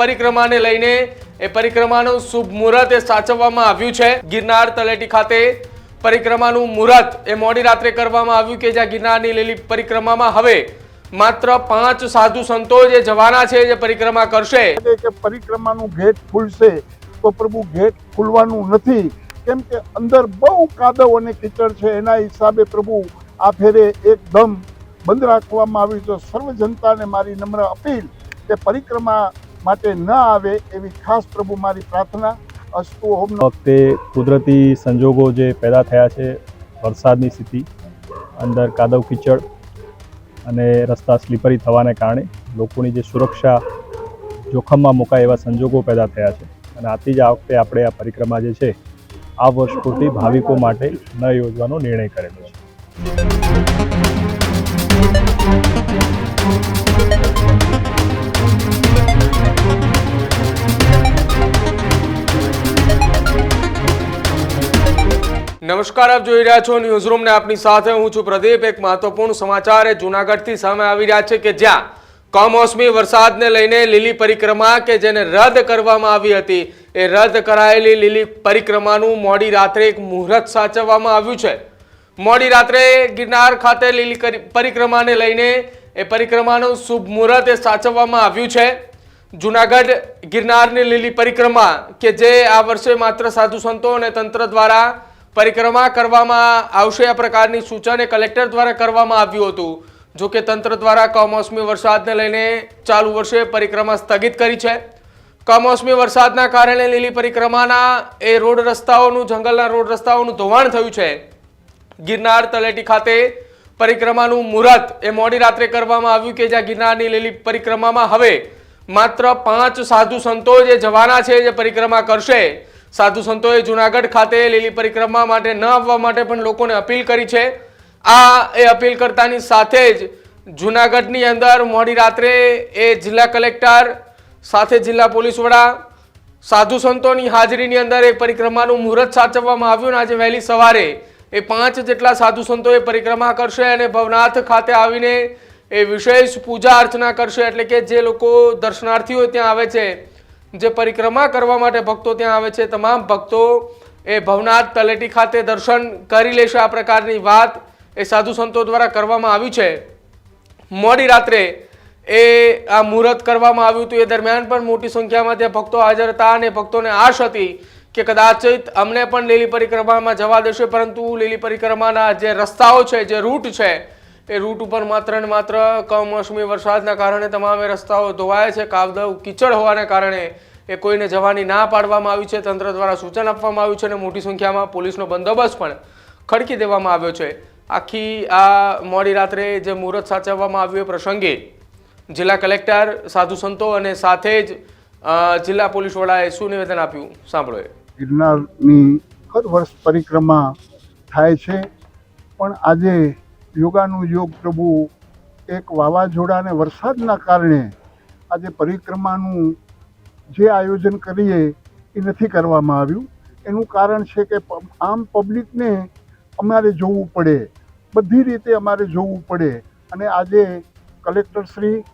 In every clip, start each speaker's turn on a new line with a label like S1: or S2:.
S1: પરિક્રમાને લઈને એ પરિક્રમાનું શુભ મુહૂર્ત એ સાચવવામાં આવ્યું છે. ગિરનાર તલેટી ખાતે પરિક્રમાનું મુહૂર્ત એ મોડી રાત્રે કરવામાં આવ્યું કે જ્યાં ગિરનારની લીલી પરિક્રમામાં હવે માત્ર પાંચ સાધુ સંતો જે જવાના છે જે પરિક્રમા કરશે.
S2: કે પરિક્રમાનું ગેટ ખુલશે તો પ્રભુ ગેટ ખુલવાનું નથી. કેમ કે અંદર બહુ કાદવ અને કીચડ છે. એના હિસાબે પ્રભુ આ ફેરે એકદમ બંધ રાખવામાં આવ્યું છે. સર્વ જનતાને મારી નમ્ર અપીલ કે પરિક્રમા માટે ન આવે એવી ખાસ પ્રભુ મારી પ્રાર્થના. અસ્તુ ઓમ
S3: વખતે કુદરતી સંજોગો જે પેદા થયા છે, વરસાદની સ્થિતિ, અંદર કાદવ કીચડ અને રસ્તા સ્લીપરી થવાને કારણે લોકોની જે સુરક્ષા જોખમમાં મુકાય એવા સંજોગો પેદા થયા છે. અને આથી જ આ વખતે આપણે આ પરિક્રમા જે છે, આ વર્ષ પૂરતી ભાવિકો માટે ન યોજવાનો નિર્ણય કરેલો છે.
S1: નમસ્કાર, આપ જોઈ રહ્યા છો ન્યૂઝ રૂમ ને આપની સાથે હું છું પ્રદીપ. એક મહત્વપૂર્ણ સમાચાર જૂનાગઢથી સામે આવી રહ્યા છે કે જ્યાં કમોસમી વરસાદને લઈને લીલી પરિક્રમા કે જેને રદ કરવામાં આવી હતી, એ રદ કરાયેલી લીલી પરિક્રમાનું મોડી રાત્રે એક મુહૂર્ત સાચવવામાં આવ્યું છે. મોડી રાત્રે ગિરનાર ખાતે લીલી કરી- પરિક્રમાને લઈને એ પરિક્રમાનું શુભ મુહૂર્ત એ સાચવવામાં આવ્યું છે. જુનાગઢ ગિરનારની લીલી પરિક્રમા કે જે આ વર્ષે માત્ર સાધુ સંતો અને તંત્ર દ્વારા પરિક્રમા કરવામાં આવશે. આ પ્રકારની સૂચન કલેક્ટર દ્વારા કરવામાં આવ્યું હતું. જો કે તંત્ર દ્વારા કમોસમી વરસાદને લઈને ચાલુ વર્ષે પરિક્રમા સ્થગિત કરી છે. કમોસમી વરસાદના કારણે લીલી પરિક્રમાના એ રોડ રસ્તાઓનું, જંગલના રોડ રસ્તાઓનું ધોવાણ થયું છે. ગિરનાર તલેટી ખાતે પરિક્રમાનું મુહૂર્ત એ મોડી રાત્રે કરવામાં આવ્યું કે જ્યાં ગિરનારની લીલી પરિક્રમામાં હવે માત્ર પાંચ સાધુ સંતો જે જવાના છે જે પરિક્રમા કરશે. સાધુ સંતોએ જુનાગઢ ખાતે લીલી પરિક્રમા માટે ન આવવા માટે પણ લોકોને અપીલ કરી છે. આ એ અપીલ કરતાની સાથે જ જુનાગઢની અંદર મોડી રાત્રે એ જિલ્લા કલેક્ટર સાથે જિલ્લા પોલીસ વડા સાધુ સંતોની હાજરીની અંદર એ પરિક્રમાનું મુહૂર્ત સાચવવામાં આવ્યું અને આજે વહેલી સવારે એ પાંચ જેટલા સાધુ સંતો એ પરિક્રમા કરશે અને ભવનાથ ખાતે આવીને એ વિશેષ પૂજા અર્ચના કરશે. એટલે કે જે લોકો દર્શનાર્થીઓ ત્યાં આવે છે જે પરિક્રમા કરવા માટે ભક્તો ત્યાં આવે છે, તમામ ભક્તો એ ભવનાથ તલેટી ખાતે દર્શન કરી લેશે. આ પ્રકારની વાત એ સાધુ સંતો દ્વારા કરવામાં આવી છે. મોડી રાત્રે એ આ મુહૂર્ત કરવામાં આવ્યું હતું. એ દરમિયાન પણ મોટી સંખ્યામાં ત્યાં ભક્તો હાજર હતા અને ભક્તોને આશ હતી કે કદાચિત અમને પણ લીલી પરિક્રમામાં જવા દેશે. પરંતુ લીલી પરિક્રમાના જે રસ્તાઓ છે, જે રૂટ છે એ રૂટ ઉપર માત્ર ને માત્ર કમોસમી વરસાદના કારણે તમામે રસ્તાઓ ધોવાયા છે. કાવદવ કીચડ હોવાને કારણે એ કોઈને જવાની ના પાડવામાં આવી છે. તંત્ર દ્વારા સૂચન આપવામાં આવ્યું છે અને મોટી સંખ્યામાં પોલીસનો બંદોબસ્ત પણ ખડકી દેવામાં આવ્યો છે. આખી આ મોડી રાત્રે જે મુહૂર્ત સાચવવામાં આવ્યું એ પ્રસંગે જિલ્લા કલેક્ટર સાધુ સંતો અને સાથે જ જિલ્લા પોલીસ વડાએ શું નિવેદન આપ્યું? સાંભળો
S2: ગિરનારની વર્ષ પરિક્રમા થાય છે. પણ આજે યોગાનું યોગ પ્રભુ એક વાવાઝોડા અને વરસાદના કારણે આજે પરિક્રમાનું જે આયોજન કરીએ એ નથી કરવામાં આવ્યું. એનું કારણ છે કે આમ પબ્લિકને અમારે જોવું પડે. બધી રીતે અમારે જોવું પડે. અને આજે કલેક્ટર શ્રી,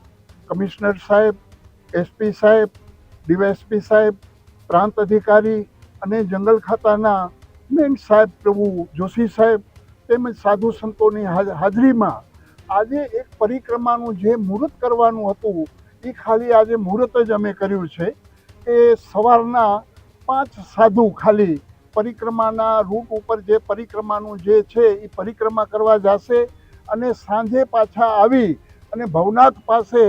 S2: કમિશનર સાહેબ એસપી સાહેબ, ડીવાયએસપી સાહેબ, પ્રાંત અધિકારી અને જંગલ ખાતાના મેન સાહેબ પ્રભુ જોશી સાહેબ તેમજ સાધુ સંતોની હાજ- હાજરીમાં આજે એક પરિક્રમાનું જે મુહૂર્ત કરવાનું હતું, એ ખાલી આજે મુહૂર્ત જ અમે કર્યું છે કે સવારના પાંચ સાધુ ખાલી પરિક્રમાના રૂટ ઉપર જે પરિક્રમાનું જે છે, એ પરિક્રમા કરવા જશે અને સાંજે પાછા આવી અને ભવનાથ પાસે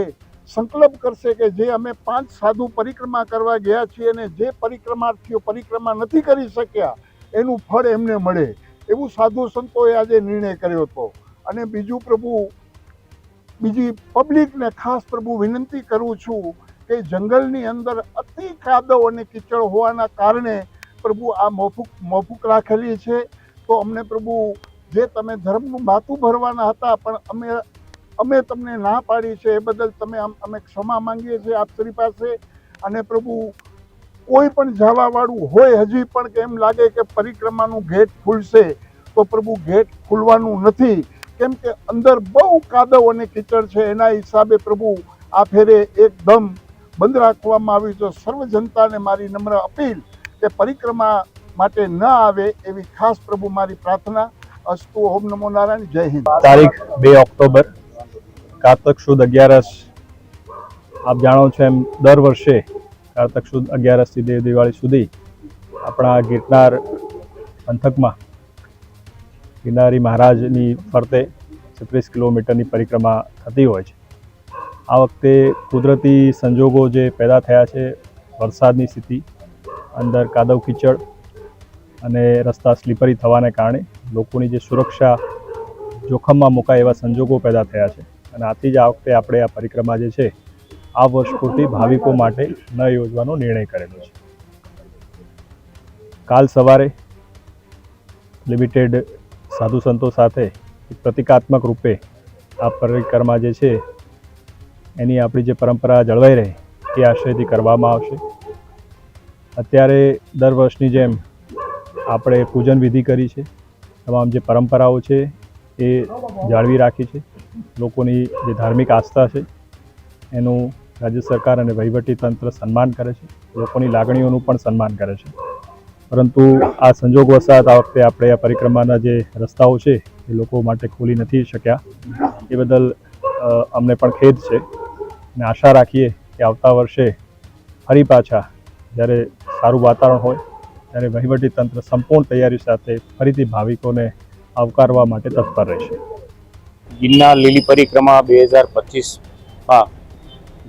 S2: સંકલ્પ કરશે કે જે અમે પાંચ સાધુ પરિક્રમા કરવા ગયા છીએ અને જે પરિક્રમાર્થીઓ પરિક્રમા નથી કરી શક્યા, એનું ફળ એમને મળે. એવું સાધુ સંતોએ આજે નિર્ણય કર્યો હતો. અને બીજું પ્રભુ, બીજી પબ્લિકને ખાસ પ્રભુ વિનંતી કરું છું કે જંગલની અંદર અતિ કાદવ અને કીચડ હોવાના કારણે પ્રભુ આ મોફુક મોફુક રાખેલી છે. તો અમને પ્રભુ, જે તમે ધર્મનું માથું ભરવાના હતા, પણ અમે અમે તમને ના પાડી છે, એ બદલ તમે અમ- ક્ષમા માંગીએ છીએ આપ શ્રી પાસે. અને પ્રભુ કોઈ પણ જવાવાળું હોય, હજી પણ કે એમ લાગે કે પરિક્રમાનું ગેટ ખુલશે, તો પ્રભુ ગેટ ખુલવાનું નથી. કેમ કે અંદર બહુ કાદવ અને કીચડ છે, એના હિસાબે પ્રભુ આ ફેરે એકદમ બંધ રાખવામાં આવ્યું તો સર્વ જનતાને મારી નમ્ર અપીલ કે પરિક્રમા માટે ન આવે એવી ખાસ પ્રભુ મારી પ્રાર્થના. અસ્તુ ઓમ નમો નારાયણ. જય હિન્દ.
S3: તારીખ બે ઓક્ટોબર કારતક સુદ અગિયારસ. આપ જાણો છો એમ દર વર્ષે કારતક સુદ અગિયારસથી દેવ દિવાળી સુધી આપણા ગિરનાર પંથકમાં ગિરનારી મહારાજની ફરતે છત્રીસ કિલોમીટરની પરિક્રમા થતી હોય છે. આ વખતે કુદરતી સંજોગો જે પેદા થયા છે, વરસાદની સ્થિતિ, અંદર કાદવ કીચડ અને રસ્તા સ્લીપરી થવાને કારણે લોકોની જે સુરક્ષા જોખમમાં મુકાય એવા સંજોગો પેદા થયા છે. અને આથી જ આ વખતે આપણે આ પરિક્રમા જે છે આ વર્ષ પૂરતી ભાવિકો માટે ન યોજવાનો નિર્ણય કરેલો છે. કાલ સવારે લિમિટેડ સાધુ સંતો સાથે પ્રતિકાત્મક રૂપે આ પરિક્રમા જે છે, એની આપણી જે પરંપરા જળવાઈ રહે, એ આશયથી કરવામાં આવશે. અત્યારે દર વર્ષની જેમ આપણે પૂજન વિધિ કરી છે. તમામ જે પરંપરાઓ છે, એ જાળવી રાખી છે. લોકોની જે ધાર્મિક આસ્થા છે, એનું રાજ્ય સરકાર અને વહીવટી તંત્ર સન્માન કરે છે. લોકોની લાગણીઓનું પણ સન્માન કરે છે. પરંતુ આ સંજોગ વસાત આ વખતે આપણે આ પરિક્રમાના જે રસ્તાઓ છે, એ લોકો માટે ખોલી નથી શક્યા. એ બદલ અમને પણ ખેદ છે. અને આશા રાખીએ કે આવતા વર્ષે ફરી પાછા જ્યારે સારું વાતાવરણ હોય, ત્યારે વહીવટી તંત્ર સંપૂર્ણ તૈયારી સાથે ફરીથી ભાવિકોને આવકારવા માટે તત્પર રહેશે.
S4: ગિરનાર લીલી પરિક્રમા બે હજાર પચીસમાં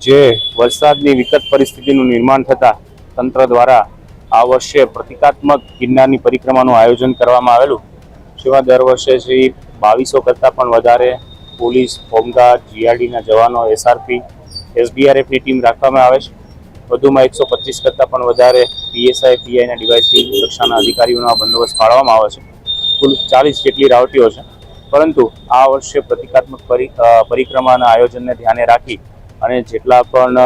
S4: જે વરસાદની વિકટ પરિસ્થિતિનું નિર્માણ થતાં તંત્ર દ્વારા આ વર્ષે પ્રતિકાત્મક ગિરનારની પરિક્રમાનું આયોજન કરવામાં આવેલું. જેમાં દર વર્ષે શ્રી બાવીસો કરતાં પણ વધારે પોલીસ, હોમગાર્ડ, જીઆરડીના જવાનો, એસઆરપી એસડીઆરએફની ટીમ રાખવામાં આવે છે. વધુમાં એકસો પચીસ કરતાં પણ વધારે પીએસઆઈ, પીઆઈના ડીવાયસી સુરક્ષાના અધિકારીઓનો બંદોબસ્ત પાડવામાં આવે છે. કુલ ચાલીસ જેટલી રાવટીઓ છે. પરંતુ આ વર્ષે પ્રતિકાત્મક પરી પરિક્રમાના આયોજનને ધ્યાને રાખી અને જેટલા પણ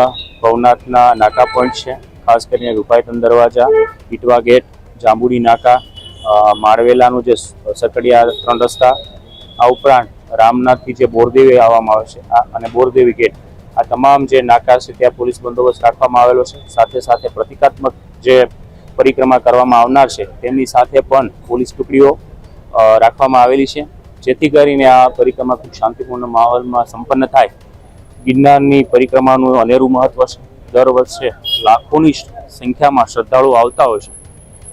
S4: ભવનાથના નાકા પોઈન્ટ છે, ખાસ કરીને રૂપાયતન દરવાજા ઇટવા ગેટ, જાંબુડી નાકા માળવેલાનું જે સકડિયા ત્રણ રસ્તા, આ ઉપરાંત રામનાથથી જે બોરદેવી આવવામાં આવે છે અને બોરદેવી ગેટ, આ તમામ જે નાકા છે ત્યાં પોલીસ બંદોબસ્ત રાખવામાં આવેલો છે. સાથે સાથે પ્રતિકાત્મક જે પરિક્રમા કરવામાં આવનાર છે, તેમની સાથે પણ પોલીસ ટુકડીઓ રાખવામાં આવેલી છે. જેથી કરીને આ પરિક્રમા ખૂબ શાંતિપૂર્ણ માહોલમાં સંપન્ન થાય. ગિરનારની પરિક્રમાનું અનેરું મહત્વ છે. દર વર્ષે લાખોની સંખ્યામાં શ્રદ્ધાળુઓ આવતા હોય છે.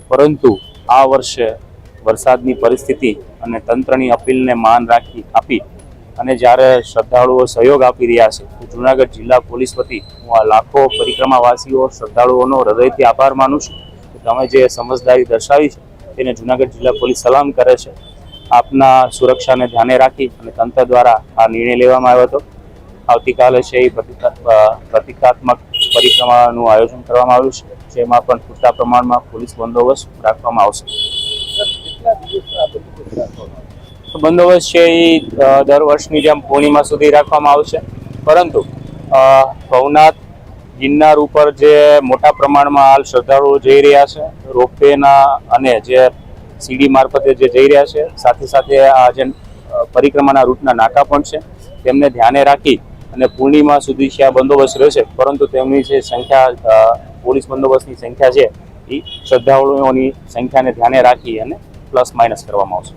S4: પરંતુ આ વર્ષે વરસાદની પરિસ્થિતિ અને તંત્રની અપીલને માન રાખી આપી અને જ્યારે શ્રદ્ધાળુઓ સહયોગ આપી રહ્યા છે, તો જુનાગઢ જિલ્લા પોલીસ વતી હું આ લાખો પરિક્રમાવાસીઓ, શ્રદ્ધાળુઓનો હૃદયથી આભાર માનું છું તમે જે સમજદારી દર્શાવી છે, તેને જુનાગઢ જિલ્લા પોલીસ સલામ કરે છે. આપના સુરક્ષાને ધ્યાને રાખી અને તંત્ર દ્વારા આ નિર્ણય લેવામાં આવ્યો હતો. આવતીકાલે છે એ પ્રતિકા- પ્રતિકાત્મક પરિક્રમાનું આયોજન કરવામાં આવ્યું છે, જેમાં પણ પૂરતા પ્રમાણમાં પોલીસ બંદોબસ્ત રાખવામાં આવશે. બંદોબસ્ત છે એ દર વર્ષની જેમ પૂર્ણિમા સુધી રાખવામાં આવશે. પરંતુ ભવનાથ ગિરનાર ઉપર જે મોટા પ્રમાણમાં હાલ શ્રદ્ધાળુઓ જઈ રહ્યા છે, રોપવેના અને જે સીડી મારફતે જે જઈ રહ્યા છે, સાથે સાથે આ જે પરિક્રમાના રૂટના નાકા પણ છે, તેમને ધ્યાને રાખી અને પૂર્ણિમા સુધી છે આ બંદોબસ્ત રહેશે પરંતુ તેમની જે સંખ્યા પોલીસ બંદોબસ્તની સંખ્યા છે, એ શ્રદ્ધાળુઓની સંખ્યાને ધ્યાને રાખી અને પ્લસ માઇનસ કરવામાં આવશે.